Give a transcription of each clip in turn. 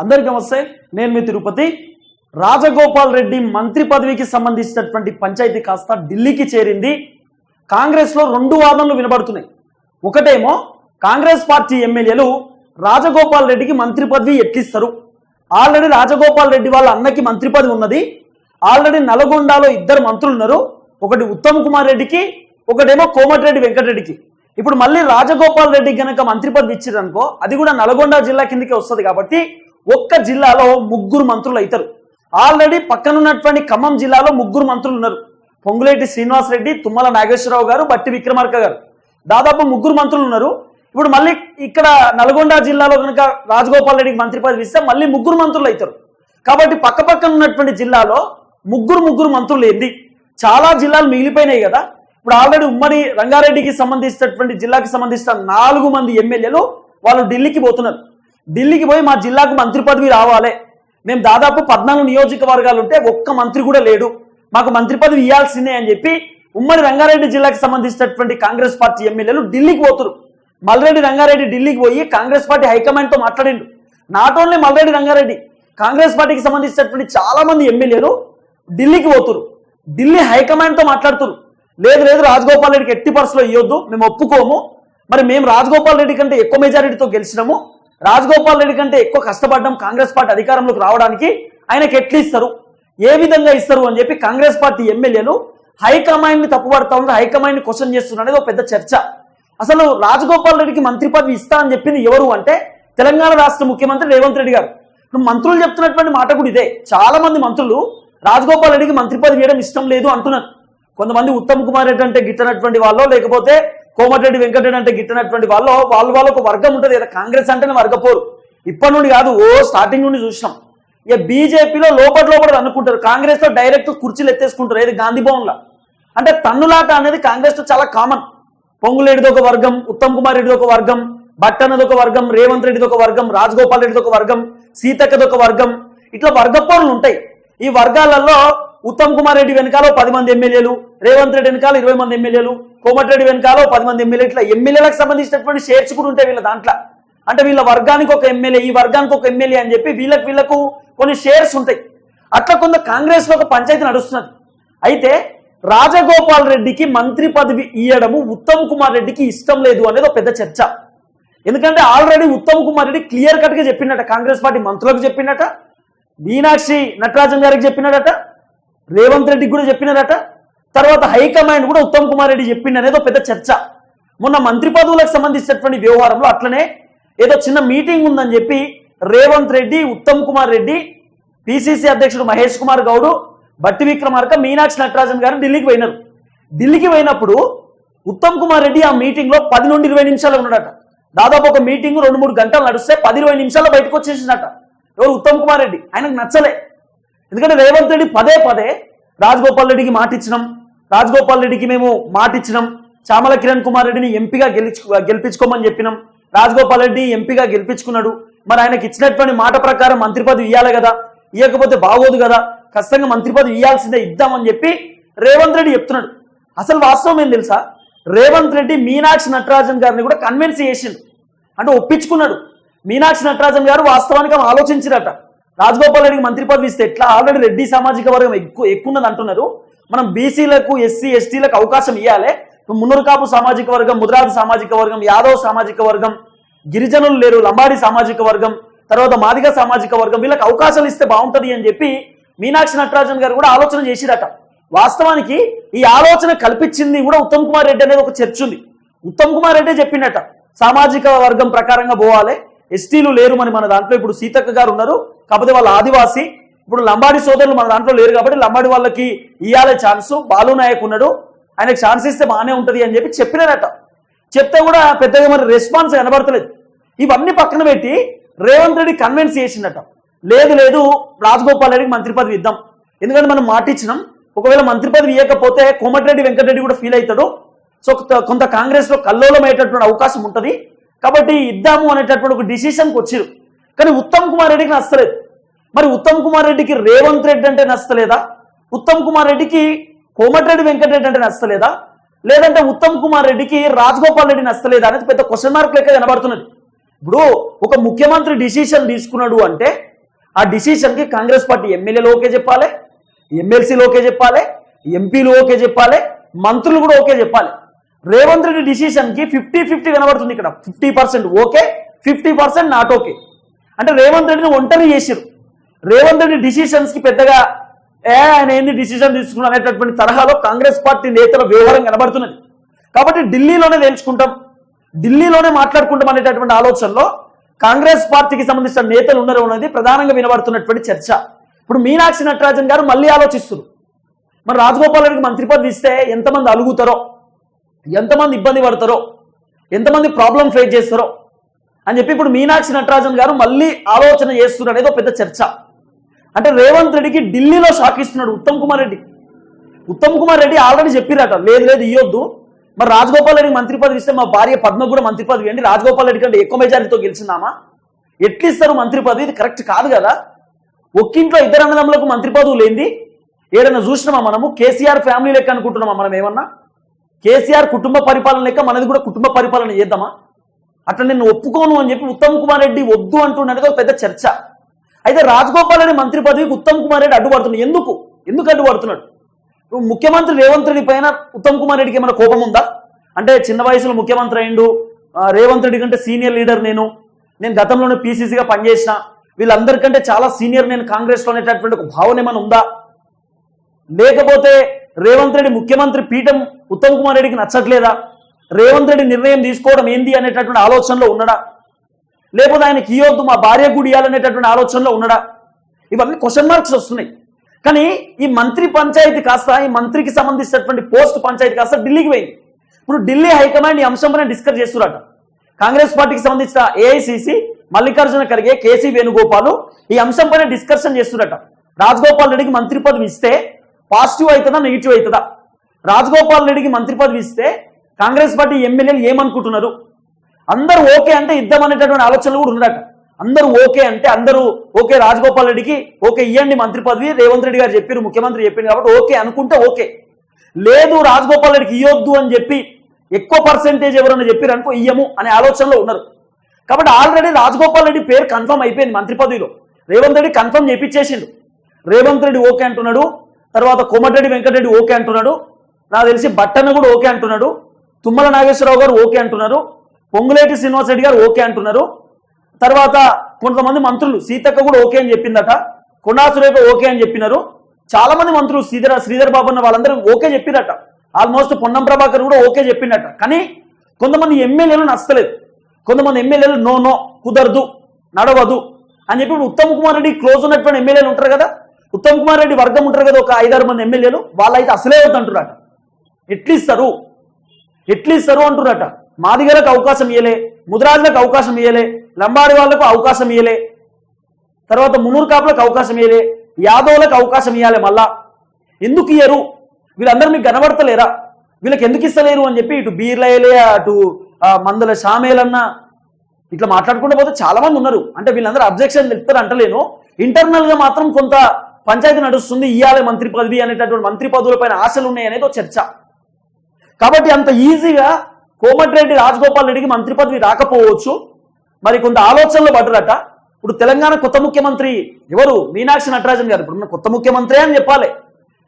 అందరికీ నమస్తే. నేను మీ తిరుపతి. రాజగోపాల్ రెడ్డి మంత్రి పదవికి సంబంధించినటువంటి పంచాయతీ కాస్త ఢిల్లీకి చేరింది. కాంగ్రెస్లో రెండు వాదనలు వినబడుతున్నాయి. ఒకటేమో కాంగ్రెస్ పార్టీ ఎమ్మెల్యేలు రాజగోపాల్ రెడ్డికి మంత్రి పదవి ఎట్లిస్తారు? ఆల్రెడీ రాజగోపాల్ రెడ్డి వాళ్ళ అన్నకి మంత్రి పదవి ఉన్నది. ఆల్రెడీ నల్గొండలో ఇద్దరు మంత్రులు ఉన్నారు. ఒకటి ఉత్తమ్ కుమార్ రెడ్డికి ఒకటేమో కోమటిరెడ్డి వెంకటరెడ్డికి. ఇప్పుడు మళ్ళీ రాజగోపాల్ రెడ్డి గనక మంత్రి పదవి ఇచ్చారనుకో అది కూడా నల్గొండ జిల్లా కిందకి వస్తుంది కాబట్టి ఒక్క జిల్లాలో ముగ్గురు మంత్రులు అవుతారు. ఆల్రెడీ పక్కనున్నటువంటి ఖమ్మం జిల్లాలో ముగ్గురు మంత్రులు ఉన్నారు. పొంగులేటి శ్రీనివాస్ రెడ్డి తుమ్మల నాగేశ్వరరావు గారు బట్టి విక్రమార్క గారు. దాదాపు ముగ్గురు మంత్రులు ఉన్నారు. ఇప్పుడు మళ్ళీ ఇక్కడ నల్గొండ జిల్లాలో కనుక రాజగోపాల్ రెడ్డికి మంత్రి పదవి ఇస్తే మళ్ళీ ముగ్గురు మంత్రులు అవుతారు. కాబట్టి పక్క పక్కన ఉన్నటువంటి జిల్లాలో ముగ్గురు ముగ్గురు మంత్రులు ఏంది? చాలా జిల్లాలు మిగిలిపోయినాయి కదా. ఇప్పుడు ఆల్రెడీ ఉమ్మడి రంగారెడ్డికి సంబంధించినటువంటి జిల్లాకి సంబంధించిన నాలుగు మంది ఎమ్మెల్యేలు వాళ్ళు ఢిల్లీకి పోతున్నారు. ఢిల్లీకి పోయి మా జిల్లాకు మంత్రి పదవి రావాలి. మేము దాదాపు పద్నాలుగు నియోజకవర్గాలు ఉంటే ఒక్క మంత్రి కూడా లేడు. మాకు మంత్రి పదవి ఇవ్వాల్సిందే అని చెప్పి ఉమ్మడి రంగారెడ్డి జిల్లాకి సంబంధించినటువంటి కాంగ్రెస్ పార్టీ ఎమ్మెల్యేలు ఢిల్లీకి పోతురు. మల్రెడ్డి రంగారెడ్డి ఢిల్లీకి పోయి కాంగ్రెస్ పార్టీ హైకమాండ్తో మాట్లాడిండు. Not only Malreddy Rangareddy Congress పార్టీకి సంబంధించినటువంటి చాలా మంది ఎమ్మెల్యేలు ఢిల్లీకి పోతురు. ఢిల్లీ హైకమాండ్తో మాట్లాడుతురు. లేదు లేదు రాజగోపాల్ రెడ్డికి ఎట్టి పర్సులో ఇవ్వద్దు మేము ఒప్పుకోము. మరి మేము రాజగోపాల్ రెడ్డి కంటే ఎక్కువ మెజారిటీతో గెలిచినాము. రాజగోపాల్ రెడ్డి కంటే ఎక్కువ కష్టపడ్డం కాంగ్రెస్ పార్టీ అధికారంలోకి రావడానికి ఆయనకి ఎట్లు ఇస్తారు? ఏ విధంగా ఇస్తారు అని చెప్పి కాంగ్రెస్ పార్టీ ఎమ్మెల్యేలు హైకమాండ్ని తప్పుపడతా ఉంది హైకమాండ్ని క్వశ్చన్ చేస్తున్నది ఒక పెద్ద చర్చ. అసలు రాజగోపాల్ రెడ్డికి మంత్రి పదవి ఇస్తా అని చెప్పింది ఎవరు అంటే తెలంగాణ రాష్ట్ర ముఖ్యమంత్రి రేవంత్ రెడ్డి గారు. మంత్రులు చెప్తున్నటువంటి మాట కూడా ఇదే. చాలా మంది మంత్రులు రాజగోపాల్ రెడ్డికి మంత్రి పదవి ఇవ్వడం ఇష్టం లేదు అంటున్నారు. కొంతమంది ఉత్తమ్ కుమార్ రెడ్డి అంటే గిట్టనటువంటి వాళ్ళు లేకపోతే కోమటిరెడ్డి వెంకటరెడ్డి అంటే గిట్టినటువంటి వాళ్ళు వాళ్ళ వాళ్ళకు ఒక వర్గం ఉంటుంది కదా కాంగ్రెస్ అంటేనే వర్గపోరు. ఇప్పటి నుండి కాదు ఓ స్టార్టింగ్ నుండి చూసినాం. ఇక బీజేపీలో లోపల లోపల అనుకుంటారు. కాంగ్రెస్లో డైరెక్ట్ కుర్చీలు ఎత్తేసుకుంటారు ఏది గాంధీ భవన్లో. అంటే తన్నులాట అనేది కాంగ్రెస్లో చాలా కామన్ పొంగులేడిది ఒక వర్గం ఉత్తమ్ కుమార్ రెడ్డిది ఒక వర్గం భట్టన్నది ఒక వర్గం రేవంత్ రెడ్డిది ఒక వర్గం రాజగోపాల్ రెడ్డిది ఒక వర్గం సీతక్కది ఒక వర్గం. ఇట్లా వర్గపోరులు ఉంటాయి. ఈ వర్గాలలో ఉత్తమ్ కుమార్ రెడ్డి వెనకాల పది మంది ఎమ్మెల్యేలు రేవంత్ రెడ్డి వెనకాల ఇరవై మంది ఎమ్మెల్యేలు కోమటిరెడ్డి వెనకాల పది మంది ఎమ్మెల్యే ఇట్లా ఎమ్మెల్యేలకు సంబంధించినటువంటి షేర్స్ కూడా ఉంటాయి వీళ్ళ దాంట్లో. అంటే వీళ్ళ వర్గానికి ఒక ఎమ్మెల్యే ఈ వర్గానికి ఒక ఎమ్మెల్యే అని చెప్పి వీళ్ళకి వీళ్ళకు కొన్ని షేర్స్ ఉంటాయి. అట్లా కొంత కాంగ్రెస్లో ఒక పంచాయతీ నడుస్తున్నది. అయితే రాజగోపాల్ రెడ్డికి మంత్రి పదవి ఇయ్యడము ఉత్తమ్ కుమార్ రెడ్డికి ఇష్టం లేదు అనేది ఒక పెద్ద చర్చ. ఎందుకంటే ఆల్రెడీ ఉత్తమ్ కుమార్ రెడ్డి క్లియర్ కట్గా కాంగ్రెస్ పార్టీ మంత్రులకు చెప్పినట మీనాక్షి నటరాజన్ గారికి చెప్పినాడట రేవంత్ రెడ్డికి కూడా చెప్పినారట. తర్వాత హైకమాండ్ కూడా ఉత్తమ్ కుమార్ రెడ్డి చెప్పిండు అనేది ఒక పెద్ద చర్చ. మొన్న మంత్రి పదవులకు సంబంధించినటువంటి వ్యవహారంలో అట్లనే ఏదో చిన్న మీటింగ్ ఉందని చెప్పి రేవంత్ రెడ్డి ఉత్తమ్ కుమార్ రెడ్డి పిసిసి అధ్యక్షుడు మహేష్ కుమార్ గౌడు బట్టి విక్రమార్క మీనాక్షి నటరాజన్ గారు ఢిల్లీకి పోయినారు. ఢిల్లీకి పోయినప్పుడు ఉత్తమ్ కుమార్ రెడ్డి ఆ మీటింగ్లో పది నుండి ఇరవై నిమిషాలు ఉన్నాడట. దాదాపు ఒక మీటింగ్ రెండు మూడు గంటలు నడిస్తే పది ఇరవై నిమిషాల్లో బయటకు వచ్చేసిందట. ఎవరు? ఉత్తమ్ కుమార్ రెడ్డి. ఆయనకు నచ్చలే. ఎందుకంటే రేవంత్ రెడ్డి పదే పదే రాజగోపాల్ రెడ్డికి మాటిచ్చినాం. రాజగోపాల్ రెడ్డికి మేము మాటిచ్చినాం. చామల కిరణ్ కుమార్ రెడ్డిని ఎంపీగా గెలిచు గెలిపించుకోమని చెప్పినాం. రాజగోపాల్ రెడ్డి ఎంపీగా గెలిపించుకున్నాడు. మరి ఆయనకి ఇచ్చినటువంటి మాట ప్రకారం మంత్రి పదవి ఇవ్వాలి కదా. ఇవ్వకపోతే బాగోదు కదా. ఖచ్చితంగా మంత్రి పదవి ఇవ్వాల్సిందే ఇద్దామని చెప్పి రేవంత్ రెడ్డి చెప్తున్నాడు. అసలు వాస్తవం ఏం తెలుసా? రేవంత్ రెడ్డి మీనాక్షి నటరాజన్ గారిని కూడా కన్విన్స్ చేసిండు. అంటే ఒప్పించుకున్నాడు. మీనాక్షి నటరాజన్ గారు వాస్తవానికి ఆమె ఆలోచించిరట. రాజగోపాల్ రెడ్డికి మంత్రి పదవి ఇస్తే ఎట్లా? ఆల్రెడీ రెడ్డి సామాజిక వర్గం ఎక్కువ ఎక్కువ ఉన్నది అంటున్నారు. మనం బీసీలకు ఎస్సీ ఎస్టీలకు అవకాశం ఇవ్వాలి మున్నూరుకాపు సామాజిక వర్గం ముద్రాజు సామాజిక వర్గం యాదవ్ సామాజిక వర్గం గిరిజనులు లేరు లంబాడి సామాజిక వర్గం తర్వాత మాదిగ సామాజిక వర్గం వీళ్ళకి అవకాశాలు ఇస్తే బాగుంటది అని చెప్పి మీనాక్షి నటరాజన్ గారు కూడా ఆలోచన చేసిరట. వాస్తవానికి ఈ ఆలోచన కల్పించింది కూడా ఉత్తమ్ కుమార్ రెడ్డి అనేది ఒక చర్చ ఉంది. ఉత్తమ్ కుమార్ రెడ్డి చెప్పిండట సామాజిక వర్గం ప్రకారంగా పోవాలి. ఎస్టీలు లేరు మరి మన దాంట్లో. ఇప్పుడు సీతక్క గారు ఉన్నారు. కాకపోతే వాళ్ళ ఆదివాసి. ఇప్పుడు లంబాడి సోదరులు మన దాంట్లో లేరు కాబట్టి లంబాడి వాళ్ళకి ఇయ్యాలే ఛాన్స్. బాలు నాయక్ ఉన్నాడు. ఆయనకు ఛాన్స్ ఇస్తే బాగానే ఉంటది అని చెప్పి చెప్పినారట. చెప్తే కూడా పెద్దగా మరి రెస్పాన్స్ కనబడతలేదు. ఇవన్నీ పక్కన పెట్టి రేవంత్ రెడ్డి కన్విన్స్ చేసిండట లేదు లేదు రాజగోపాల్ రెడ్డికి మంత్రి పదవి ఇద్దాం. ఎందుకంటే మనం మాట ఇచ్చినాం ఒకవేళ మంత్రి పదవి ఇవ్వకపోతే కోమటిరెడ్డి వెంకటరెడ్డి కూడా ఫీల్ అవుతాడు. సో కొంత- కాంగ్రెస్లో కాంగ్రెస్లో అవకాశం ఉంటుంది. కాబట్టి ఇద్దాము అనేటటువంటి ఒక డిసిషన్కి వచ్చారు. కానీ ఉత్తమ్ కుమార్ రెడ్డికి నచ్చలేదు. మరి ఉత్తమ్ కుమార్ రెడ్డికి రేవంత్ రెడ్డి అంటే నచ్చలేదా? ఉత్తమ్ కుమార్ రెడ్డికి కోమటిరెడ్డి వెంకటరెడ్డి అంటే నచ్చలేదా? లేదంటే ఉత్తమ్ కుమార్ రెడ్డికి రాజగోపాల్ రెడ్డి నచ్చలేదా అనేది పెద్ద క్వశ్చన్ మార్క్ లెక్క కనబడుతున్నది. ఇప్పుడు ఒక ముఖ్యమంత్రి డిసిషన్ తీసుకున్నాడు అంటే ఆ డిసిషన్కి కాంగ్రెస్ పార్టీ ఎమ్మెల్యేలు ఓకే చెప్పాలి ఎమ్మెల్సీలు ఓకే చెప్పాలి ఎంపీలు ఓకే చెప్పాలి మంత్రులు కూడా ఓకే చెప్పాలి. రేవంత్ రెడ్డి డిసిషన్కి ఫిఫ్టీ ఫిఫ్టీ కనబడుతుంది ఇక్కడ. Fifty percent okay fifty percent not okay అంటే రేవంత్ రెడ్డిని ఒంటరి చేసిరు రేవంత్ రెడ్డి డిసిషన్స్కి పెద్దగా ఏ ఆయన ఏంది డిసిషన్ తీసుకున్నాడు అనేటటువంటి తరహాలో కాంగ్రెస్ పార్టీ నేతల వ్యవహారం కనబడుతున్నది. కాబట్టి ఢిల్లీలోనే తేల్చుకుంటాం. ఢిల్లీలోనే మాట్లాడుకుంటాం అనేటటువంటి ఆలోచనలో కాంగ్రెస్ పార్టీకి సంబంధించిన నేతలు ఉన్నారు అనేది ప్రధానంగా వినబడుతున్నటువంటి చర్చ. ఇప్పుడు మీనాక్షి నటరాజన్ గారు మళ్ళీ ఆలోచిస్తున్నారు. మరి రాజగోపాల్ రెడ్డికి మంత్రి పదవి ఇస్తే ఎంతమంది అలుగుతారో? ఎంతమంది ఇబ్బంది పడతారో ఎంతమంది ప్రాబ్లం ఫేస్ చేస్తారో అని చెప్పి ఇప్పుడు మీనాక్షి నటరాజన్ గారు మళ్ళీ ఆలోచన చేస్తున్నారు అనేది ఒక పెద్ద చర్చ. అంటే రేవంత్ రెడ్డికి ఢిల్లీలో షాక్ ఇస్తున్నాడు ఉత్తమ్ కుమార్ రెడ్డి. ఉత్తమ్ కుమార్ రెడ్డి ఆల్రెడీ చెప్పిరట లేదు లేదు ఇవ్వద్దు మరి రాజగోపాల్ రెడ్డి మంత్రి పదవి ఇస్తే మా భార్య పద్మ కూడా మంత్రి పదవి అండి. రాజగోపాల్ రెడ్డి కంటే ఎక్కువ మెజారిటీతో గెలిచిందామా? ఎట్లిస్తారు మంత్రి పదవి? ఇది కరెక్ట్ కాదు కదా. ఒక్కింట్లో ఇద్దరు అన్నదమ్ములకు మంత్రి పదవులు ఏంది? ఏదైనా చూసినామా మనము? కేసీఆర్ ఫ్యామిలీ లెక్క అనుకుంటున్నామా మనం ఏమన్నా? కేసీఆర్ కుటుంబ పరిపాలన లెక్క మనది కూడా కుటుంబ పరిపాలన చేద్దామా? అట్లా నేను ఒప్పుకోను అని చెప్పి ఉత్తమ్ కుమార్ రెడ్డి వద్దు అంటున్నది ఒక పెద్ద చర్చ. అయితే రాజగోపాల్ అనే మంత్రి పదవికి ఉత్తమ్ కుమార్ రెడ్డి అడ్డుపడుతున్నాడు ఎందుకు? ఎందుకు అడ్డుపడుతున్నాడు ముఖ్యమంత్రి రేవంత్ రెడ్డి పైన ఉత్తమ్ కుమార్ రెడ్డికి ఏమైనా కోపం ఉందా? అంటే చిన్న వయసులో ముఖ్యమంత్రి అయిండు రేవంత్ రెడ్డి కంటే సీనియర్ లీడర్ నేను. నేను గతంలోనే పీసీసీగా పనిచేసిన. వీళ్ళందరికంటే చాలా సీనియర్ నేను కాంగ్రెస్లో అనేటటువంటి ఒక భావన ఏమైనా ఉందా? లేకపోతే రేవంత్ రెడ్డి ముఖ్యమంత్రి పీఠం ఉత్తమ్ కుమార్ రెడ్డికి నచ్చట్లేదా? రేవంత్ రెడ్డి నిర్ణయం తీసుకోవడం ఏంది అనేటటువంటి ఆలోచనలో ఉన్నాడా? లేకపోతే ఆయనకి ఇవ్వద్దు మా భార్య కూడా ఇవ్వాలనేటటువంటి ఆలోచనలో ఉన్నాడా? ఇవన్నీ క్వశ్చన్ మార్క్స్ వస్తున్నాయి. కానీ ఈ మంత్రి పంచాయతీ కాస్త ఈ మంత్రికి సంబంధించినటువంటి పోస్ట్ పంచాయతీ కాస్త ఢిల్లీకి పోయింది. ఇప్పుడు ఢిల్లీ హైకమాండ్ ఈ అంశంపైన డిస్కస్ చేస్తున్నారట కాంగ్రెస్ పార్టీకి సంబంధించిన AICC Mallikarjuna Kharge K C Venugopal ఈ అంశంపైన డిస్కషన్ చేస్తున్నారట రాజగోపాల్ రెడ్డికి మంత్రి పదవి ఇస్తే పాజిటివ్ అవుతుందా నెగిటివ్ అవుతుందా? రాజగోపాల్ రెడ్డికి మంత్రి పదవి ఇస్తే కాంగ్రెస్ పార్టీ ఎమ్మెల్యేలు ఏమనుకుంటున్నారు? అందరూ ఓకే అంటే ఇద్దాం అనేటటువంటి ఆలోచనలు కూడా ఉండట అందరూ ఓకే అంటే అందరూ ఓకే రాజగోపాల్ రెడ్డికి ఓకే ఇవ్వండి మంత్రి పదవి రేవంత్ రెడ్డి గారు చెప్పారు ముఖ్యమంత్రి చెప్పింది కాబట్టి ఓకే అనుకుంటే ఓకే. లేదు రాజగోపాల్ రెడ్డికి ఇవ్వద్దు అని చెప్పి ఎక్కువ పర్సెంటేజ్ ఎవరైనా చెప్పారు అనుకో ఇయ్యము అనే ఆలోచనలో ఉన్నారు. కాబట్టి ఆల్రెడీ రాజగోపాల్ రెడ్డి పేరు కన్ఫర్మ్ అయిపోయింది మంత్రి పదవిలో. రేవంత్ రెడ్డి కన్ఫర్మ్ చేపించేసిండు. రేవంత్ రెడ్డి ఓకే అంటున్నాడు తర్వాత కోమటిరెడ్డి వెంకటరెడ్డి ఓకే అంటున్నాడు నాకు తెలిసి బట్టన్న కూడా ఓకే అంటున్నాడు. తుమ్మల నాగేశ్వరరావు గారు ఓకే అంటున్నారు. పొంగులేటి శ్రీనివాసరెడ్డి గారు ఓకే అంటున్నారు. తర్వాత కొంతమంది మంత్రులు సీతక్క కూడా ఓకే అని చెప్పిందట. కొండా సురేఖ ఓకే అని చెప్పినారు. చాలా మంది మంత్రులు శ్రీధర శ్రీధర్ బాబు అన్న వాళ్ళందరూ ఓకే చెప్పిరట. ఆల్మోస్ట్ పొన్నం ప్రభాకర్ కూడా ఓకే చెప్పిండట కానీ కొంతమంది ఎమ్మెల్యేలు నచ్చలేదు. కొంతమంది ఎమ్మెల్యేలు నో నో కుదరదు నడవదు అని చెప్పి ఉత్తమ్ కుమార్ రెడ్డి క్లోజ్ ఉన్నటువంటి ఎమ్మెల్యేలు ఉంటారు కదా. ఉత్తమ్ కుమార్ రెడ్డి వర్గం ఉంటారు కదా ఒక ఐదారు మంది ఎమ్మెల్యేలు. వాళ్ళైతే అసలే వద్దంటున్నారు ఎట్లిస్తారు? ఎట్లిస్తారు అంటున్నట. మాదిగలకు అవకాశం ఇయ్యలే ముదిరాజులకు అవకాశం ఇయ్యలే లంబాడి వాళ్ళకు అవకాశం ఇయ్యలే తర్వాత మునూరు కాపులకు అవకాశం ఇయ్యలే యాదవులకు అవకాశం ఇవ్వాలి మళ్ళా. ఎందుకు ఇయ్యరు? వీళ్ళందరూ మీకు కనబడతలేరా? వీళ్ళకి ఎందుకు ఇస్తలేరు అని చెప్పి ఇటు బీర్లయలే అటు మందల షామేలన్న ఇట్లా మాట్లాడుకుంటూ పోతే చాలా మంది ఉన్నారు. అంటే వీళ్ళందరూ అబ్జెక్షన్ చెప్తారు అంటలేను. ఇంటర్నల్గా మాత్రం కొంత పంచాయతీ నడుస్తుంది ఇయ్యాలి మంత్రి పదవి అనేటటువంటి మంత్రి పదవులపైన ఆశలు ఉన్నాయి అనేది ఒక చర్చ. కాబట్టి అంత ఈజీగా కోమటిరెడ్డి రాజగోపాల్ రెడ్డికి మంత్రి పదవి రాకపోవచ్చు. మరి కొంత ఆలోచనలు పడ్డరట. ఇప్పుడు తెలంగాణ కొత్త ముఖ్యమంత్రి ఎవరు? మీనాక్షి నటరాజన్ గారు. ఇప్పుడు కొత్త ముఖ్యమంత్రి అని చెప్పాలి.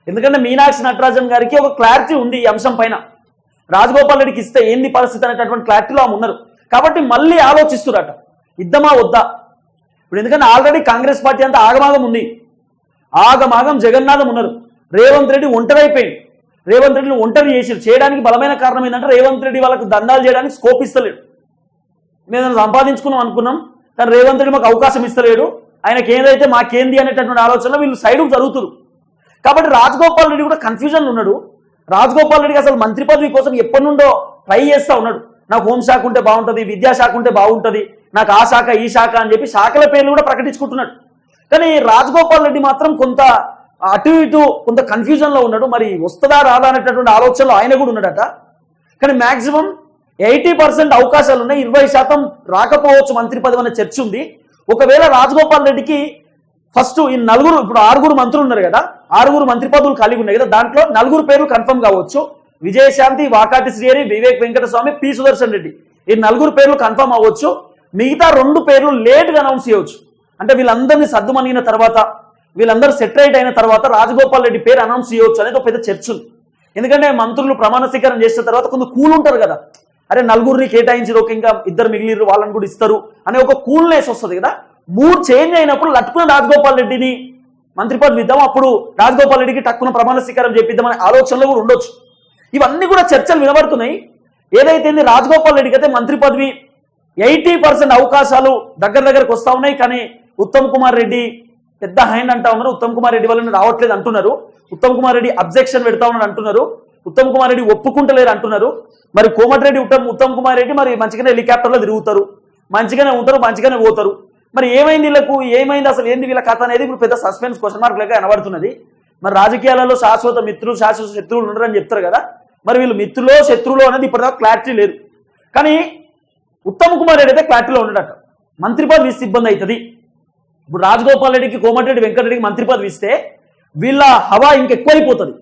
ఎందుకంటే మీనాక్షి నటరాజన్ గారికి ఒక క్లారిటీ ఉంది ఈ అంశం పైన. రాజగోపాల్ రెడ్డికి ఇస్తే ఏంది పరిస్థితి అనేటటువంటి క్లారిటీలో ఆమె ఉన్నారు. కాబట్టి మళ్ళీ ఆలోచిస్తురట. ఇద్దామా వద్దా? ఇప్పుడు ఎందుకంటే ఆల్రెడీ కాంగ్రెస్ పార్టీ అంతా ఆగమాగం ఉంది. ఆగమాగం జగన్నాథం ఉన్నారు. రేవంత్ రెడ్డి ఒంటరైపోయింది రేవంత్ రెడ్డిని ఒంటరి చేసి చేయడానికి బలమైన కారణం ఏంటంటే రేవంత్ రెడ్డి వాళ్ళకి దండాలు చేయడానికి స్కోప్ ఇస్తలేడు. మేము సంపాదించుకున్నాం అనుకున్నాం కానీ రేవంత్ రెడ్డి మాకు అవకాశం ఇస్తలేడు. ఆయనకి ఏదైతే మాకేంది అనేటటువంటి ఆలోచనలో వీళ్ళు సైడ్ జరుగుతురు. కాబట్టి రాజగోపాల్ రెడ్డి కూడా కన్ఫ్యూజన్ ఉన్నాడు. రాజగోపాల్ రెడ్డికి అసలు మంత్రి పదవి కోసం ఎప్పటి నుండో ట్రై చేస్తా ఉన్నాడు. నాకు హోంశాఖ ఉంటే బాగుంటుంది విద్యాశాఖ ఉంటే బాగుంటుంది నాకు ఆ శాఖ ఈ శాఖ అని చెప్పి శాఖల పేర్లు కూడా ప్రకటించుకుంటున్నాడు. కానీ రాజగోపాల్ రెడ్డి మాత్రం కొంత అటు ఇటు కొంత కన్ఫ్యూజన్లో ఉన్నాడు. మరి వస్తుందా రాదా అనేటటువంటి ఆలోచనలో ఆయన కూడా ఉన్నాడట. కానీ మాక్సిమం ఎయిటీ పర్సెంట్ అవకాశాలు ఉన్నాయి. ఇరవై శాతం రాకపోవచ్చు మంత్రి పదవి అనే చర్చ ఉంది. ఒకవేళ రాజగోపాల్ రెడ్డికి ఫస్ట్ ఈ నలుగురు ఇప్పుడు ఆరుగురు మంత్రులు ఉన్నారు కదా. ఆరుగురు మంత్రి పదవులు ఖాళీగా ఉన్నాయి కదా. దాంట్లో నలుగురు పేర్లు కన్ఫర్మ్ కావచ్చు. విజయశాంతి వాకాటి శ్రీహరి వివేక్ వెంకటస్వామి పి సుదర్శన్ రెడ్డి. ఈ నలుగురు పేర్లు కన్ఫర్మ్ అవ్వచ్చు. మిగతా రెండు పేర్లు లేట్గా అనౌన్స్ చేయవచ్చు. అంటే వీళ్ళందరినీ సర్దుమణిగిన తర్వాత వీళ్ళందరూ సెటరేట్ అయిన తర్వాత రాజగోపాల్ రెడ్డి పేరు అనౌన్స్ చేయవచ్చు అనేది ఒక పెద్ద చర్చ ఉంది ఎందుకంటే మంత్రులు ప్రమాణ స్వీకారం చేసిన తర్వాత కొంత కూల్ ఉంటారు కదా. అరే నలుగురిని కేటాయించి ఒక ఇంకా ఇద్దరు మిగిలిరు వాళ్ళని కూడా ఇస్తారు అనే ఒక కూల్నెస్ వస్తుంది కదా. మూడ్ చేంజ్ అయినప్పుడు లట్టుకున్న రాజగోపాల్ రెడ్డిని మంత్రి పదవి ఇద్దాం అప్పుడు రాజగోపాల్ రెడ్డికి టక్కున ప్రమాణ స్వీకారం చేపిద్దామనే ఆలోచనలో కూడా ఉండొచ్చు. ఇవన్నీ కూడా చర్చలు వినబడుతున్నాయి. ఏదైతే రాజగోపాల్ రెడ్డికి అయితే మంత్రి పదవి ఎయిటీ పర్సెంట్ అవకాశాలు దగ్గర దగ్గరకు వస్తా ఉన్నాయి. కానీ ఉత్తమ్ కుమార్ రెడ్డి పెద్ద హ్యాండ్ అంటా ఉన్నారు. ఉత్తమ్ కుమార్ రెడ్డి వల్ల రావట్లేదు అంటున్నారు. ఉత్తమ్ కుమార్ రెడ్డి అబ్జెక్షన్ పెడతా ఉన్నాడు అంటున్నారు. ఉత్తమ్ కుమార్ రెడ్డి ఒప్పుకుంటలేరు అంటున్నారు. మరి కోమటిరెడ్డి ఉత్తమ్ ఉత్తమ్ కుమార్ రెడ్డి మరి మంచిగానే హెలికాప్టర్లో తిరుగుతారు. మంచిగానే ఉంటారు మంచిగానే పోతారు. మరి ఏమైంది వీళ్ళకు? ఏమైంది అసలు? ఏంది వీళ్ళ కథ అనేది? ఇప్పుడు పెద్ద సస్పెన్స్ క్వశ్చన్ మార్క్ లెక్క కనబడుతున్నది. మరి రాజకీయాలలో శాశ్వత మిత్రులు శాశ్వత శత్రువులు ఉండరని చెప్తారు కదా. మరి వీళ్ళు మిత్రులో శత్రువులు అనేది ఇప్పటిదాకా క్లారిటీ లేదు. కానీ ఉత్తమ్ కుమార్ రెడ్డి అయితే క్లారిటీలో ఉండడట. మంత్రి పదవి ఇబ్బంది అవుతుంది. ఇప్పుడు రాజగోపాల్ రెడ్డికి కోమటిరెడ్డి వెంకటరెడ్డికి మంత్రి పదవి ఇస్తే వీళ్ళ హవా ఇంకెక్కువైపోతుంది.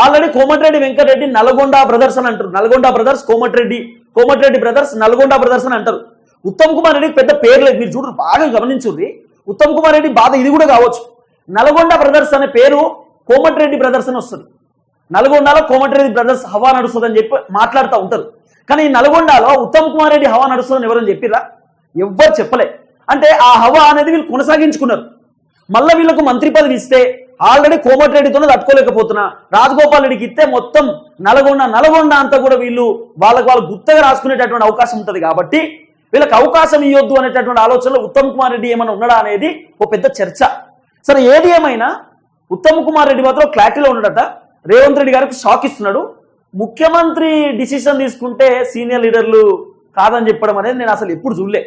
ఆల్రెడీ కోమటిరెడ్డి వెంకటరెడ్డి నల్గొండ బ్రదర్స్ అని అంటారు. Nalgonda brothers Komatireddy Komatireddy brothers Nalgonda brothers అని అంటారు. ఉత్తమ్ కుమార్ రెడ్డికి పెద్ద పేరు లేదు. మీరు చూడరు బాగా గమనించుర్రి. ఉత్తమ్ కుమార్ రెడ్డి బాధ ఇది కూడా కావచ్చు. నల్గొండ బ్రదర్స్ అనే పేరు కోమటిరెడ్డి బ్రదర్స్ అని వస్తుంది. నల్గొండలో కోమటిరెడ్డి బ్రదర్స్ హవా నడుస్తుందని చెప్పి మాట్లాడుతూ ఉంటారు. కానీ ఈ నల్గొండలో ఉత్తమ్ కుమార్ రెడ్డి హవా నడుస్తుందని ఎవరని చెప్పిరా ఎవ్వరు చెప్పలే. అంటే ఆ హవా అనేది వీళ్ళు కొనసాగించుకున్నారు. మళ్ళీ వీళ్ళకు మంత్రి పదవి ఇస్తే ఆల్రెడీ కోమటిరెడ్డితోనే తట్టుకోలేకపోతున్నా రాజగోపాల్ రెడ్డికి ఇస్తే మొత్తం నల్గొండ నల్గొండ అంతా కూడా వీళ్ళు వాళ్ళకి వాళ్ళు గుత్తగా రాసుకునేటటువంటి అవకాశం ఉంటుంది కాబట్టి వీళ్ళకి అవకాశం ఇవ్వద్దు అనేటటువంటి ఆలోచనలో ఉత్తమ్ కుమార్ రెడ్డి ఏమైనా ఉన్నాడా అనేది ఓ పెద్ద చర్చ. సరే ఏది ఏమైనా ఉత్తమ్ కుమార్ రెడ్డి మాత్రం క్లారిటీలో ఉన్నాడట. రేవంత్ రెడ్డి గారికి షాక్ ఇస్తున్నాడు. ముఖ్యమంత్రి డిసిషన్ తీసుకుంటే సీనియర్ లీడర్లు కాదని చెప్పడం అనేది నేను అసలు ఎప్పుడు చూడలే.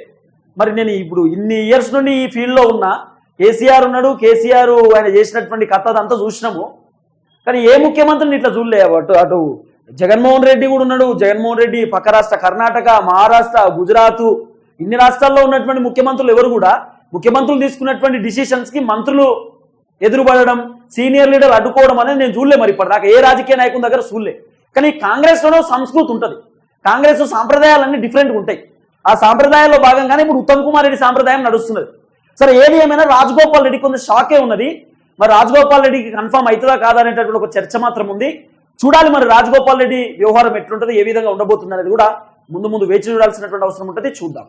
మరి నేను ఇప్పుడు ఇన్ని ఇయర్స్ నుండి ఈ ఫీల్డ్లో ఉన్నా కేసీఆర్ ఉన్నాడు కేసీఆర్ ఆయన చేసినటువంటి కథ అదంతా చూసినాము. కానీ ఏ ముఖ్యమంత్రిని ఇట్లా చూడలే? అటు అటు జగన్మోహన్ రెడ్డి కూడా ఉన్నాడు. జగన్మోహన్ రెడ్డి పక్క రాష్ట్ర కర్ణాటక మహారాష్ట్ర గుజరాత్ ఇన్ని రాష్ట్రాల్లో ఉన్నటువంటి ముఖ్యమంత్రులు ఎవరు కూడా ముఖ్యమంత్రులు తీసుకున్నటువంటి డిసిషన్స్కి మంత్రులు ఎదురుపడడం సీనియర్ లీడర్ అడ్డుకోవడం అనేది నేను చూడలే మరి ఇప్పటిదాకా ఏ రాజకీయ నాయకుని దగ్గర చూడలే. కానీ కాంగ్రెస్లోనో సంస్కృతి ఉంటుంది. కాంగ్రెస్ సాంప్రదాయాలన్నీ డిఫరెంట్గా ఉంటాయి. ఆ సాంప్రదాయంలో భాగంగానే ఇప్పుడు ఉత్తమ్ కుమార్ రెడ్డి సాంప్రదాయం నడుస్తున్నది. సరే ఏది ఏమైనా రాజగోపాల్ రెడ్డి కొంత షాకే ఉన్నది. మరి రాజగోపాల్ రెడ్డికి కన్ఫర్మ్ అవుతుందా కాదా అనేటటువంటి ఒక చర్చ మాత్రం ఉంది. చూడాలి మరి రాజగోపాల్ రెడ్డి వ్యవహారం ఎట్లుంటుంది ఏ విధంగా ఉండబోతుంది అనేది కూడా ముందు ముందు వేచి చూడాల్సినటువంటి అవసరం ఉంటుంది. చూద్దాం.